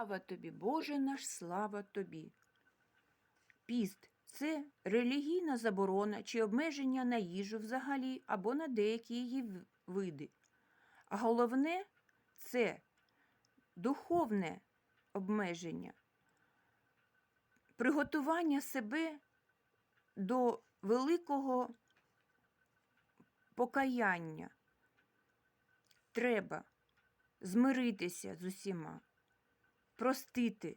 Слава тобі, Боже наш, слава тобі. Піст це релігійна заборона чи обмеження на їжу взагалі або на деякі її види. А головне це духовне обмеження, приготування себе до великого покаяння. Треба змиритися з усіма, простити,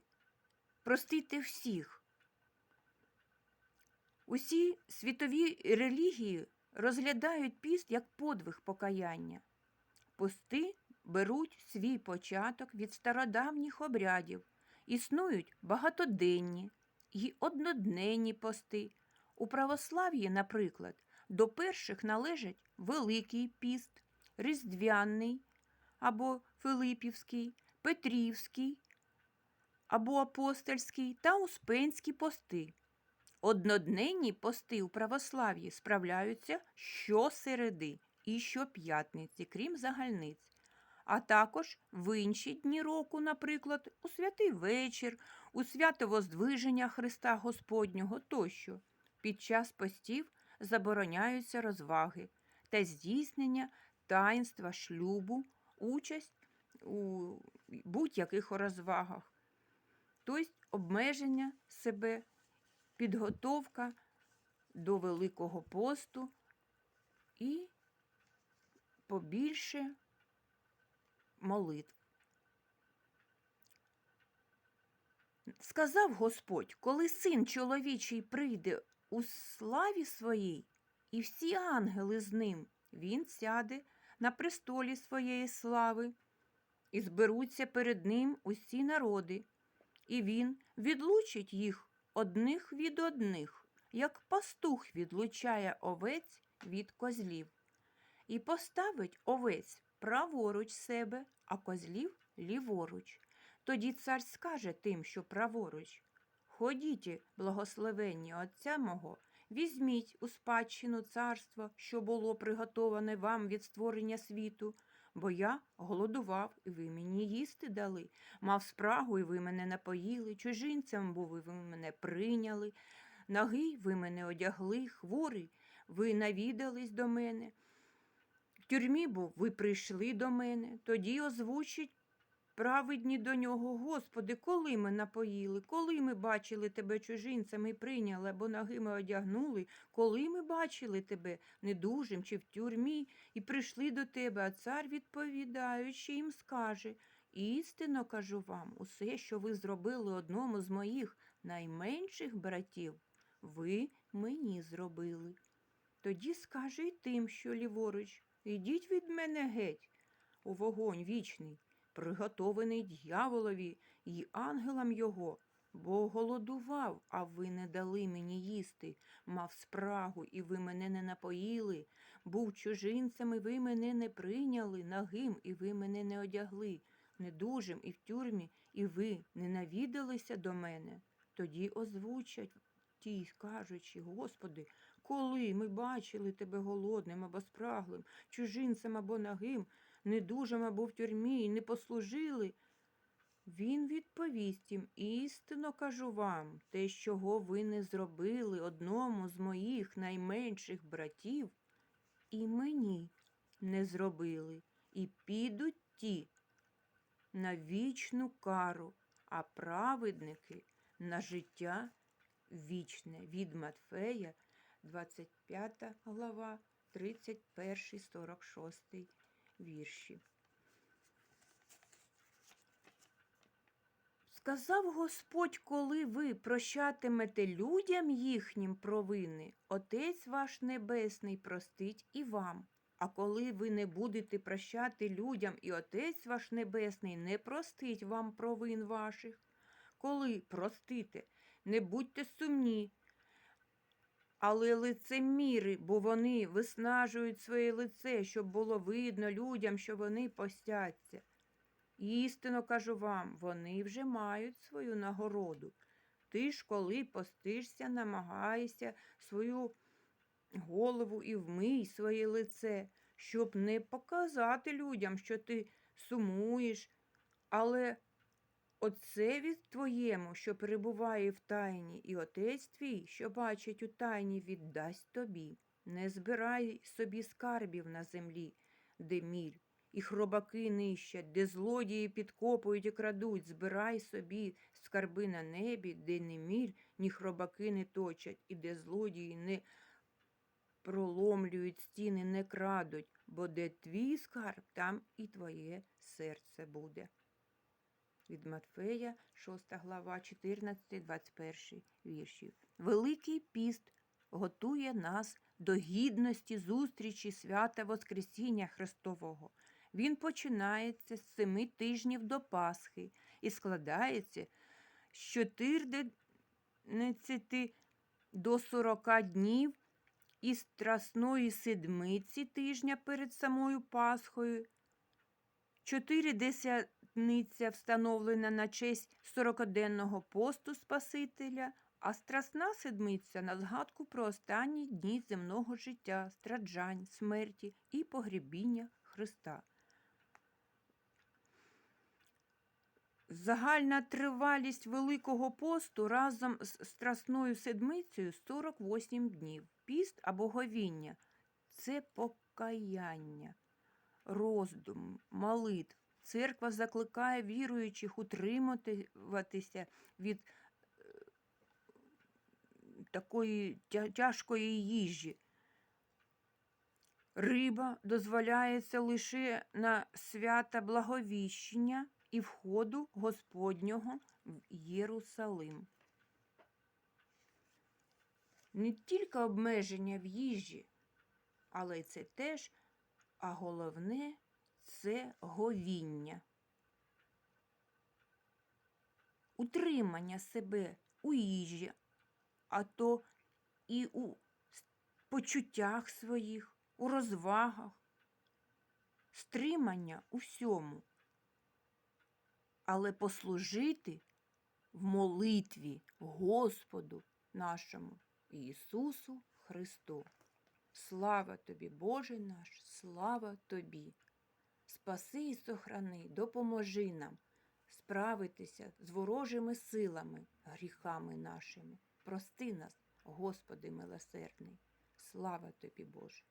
простити всіх. Усі світові релігії розглядають піст як подвиг покаяння. Пости беруть свій початок від стародавніх обрядів, існують багатоденні й однодненні пости. У православ'ї, наприклад, до перших належать Великий піст, Різдвяний або Филипівський, Петрівський або Апостольський та Успенські пости. Однодненні пости у православ'ї справляються щосереди і щоп'ятниці, крім загальниць, а також в інші дні року, наприклад, у святий вечір, у свято Воздвиження Христа Господнього тощо. Під час постів забороняються розваги та здійснення таїнства шлюбу, участь у будь-яких розвагах, тобто обмеження себе підготовка до Великого посту і побільше молитв. Сказав Господь, коли син чоловічий прийде у славі своїй, і всі ангели з ним, він сяде на престолі своєї слави, і зберуться перед ним усі народи, і він відлучить їх одних від одних, як пастух відлучає овець від козлів, і поставить овець праворуч себе, а козлів ліворуч. Тоді цар скаже тим, що праворуч. Ходіть, благословенні Отця мого, візьміть у спадщину царство, що було приготоване вам від створення світу, бо я голодував, і ви мені їсти дали, мав спрагу, і ви мене напоїли, чужинцем був, і ви мене прийняли, нагий ви мене одягли, хворий, ви навідались до мене. В тюрмі був, ви прийшли до мене, тоді озвучить праведні до нього, Господи, коли ми напоїли, коли ми бачили тебе чужинцем і прийняли, або нагими одягнули, коли ми бачили тебе недужим чи в тюрмі, і прийшли до тебе, а цар, відповідаючи, їм скаже Істинно кажу вам, усе, що ви зробили одному з моїх найменших братів, ви мені зробили. Тоді скаже й тим, що ліворуч, ідіть від мене геть, у вогонь вічний, приготований дьяволові й ангелам його, бо голодував, а ви не дали мені їсти, мав спрагу, і ви мене не напоїли, був чужинцем, і ви мене не прийняли, нагим, і ви мене не одягли, недужим і в тюрмі, і ви не навідалися до мене. Тоді озвучать ті, кажучи, Господи, коли ми бачили тебе голодним або спраглим, чужинцем або нагим, недужим або в тюрмі, і не послужили. Він відповість їм, істинно кажу вам, те, чого ви не зробили одному з моїх найменших братів, і мені не зробили, і підуть ті на вічну кару, а праведники на життя вічне. Від Матфея, 25 глава, 31, 46 вірші. Сказав Господь, коли ви прощатимете людям їхнім провини, Отець ваш Небесний простить і вам. А коли ви не будете прощати людям, і Отець ваш Небесний не простить вам провин ваших. Коли простите, не будьте сумні, але лицеміри, бо вони виснажують своє лице, щоб було видно людям, що вони постяться. Істинно кажу вам, вони вже мають свою нагороду. Ти ж, коли постишся, намагаєшся свою голову і вмий своє лице, щоб не показати людям, що ти сумуєш, але Отцеві твоєму, що перебуває в тайні, і отець твій, що бачить у тайні, віддасть тобі. Не збирай собі скарбів на землі, де міль, і хробаки нищать, де злодії підкопують і крадуть. Збирай собі скарби на небі, де ні міль, ні хробаки не точать, і де злодії не проломлюють стіни, не крадуть, бо де твій скарб, там і твоє серце буде. Від Матфея, 6 глава, 14-21 вірші. Великий піст готує нас до гідності зустрічі свята Воскресіння Христового. Він починається з семи тижнів до Пасхи і складається з 14 до 40 днів із Страсної седмиці тижня перед самою Пасхою. Чотири десятниця встановлена на честь сорокоденного посту Спасителя, а страсна седмиця на згадку про останні дні земного життя, страджань, смерті і погребіння Христа. Загальна тривалість Великого посту разом з Страсною седмицею 48 днів. Піст або говіння це покаяння, роздум, молитв. Церква закликає віруючих утримуватися від е, такої тяжкої їжі. Риба дозволяється лише на свята благовіщення і входу Господнього в Єрусалим. Не тільки обмеження в їжі, але це теж, а головне це говіння. Утримання себе у їжі, а то і у почуттях своїх, у розвагах, стримання у всьому. Але послужити в молитві Господу нашому Ісусу Христу. Слава тобі, Боже наш, слава тобі. Спаси і сохрани, допоможи нам справитися з ворожими силами, гріхами нашими. Прости нас, Господи милосердний. Слава тобі, Боже.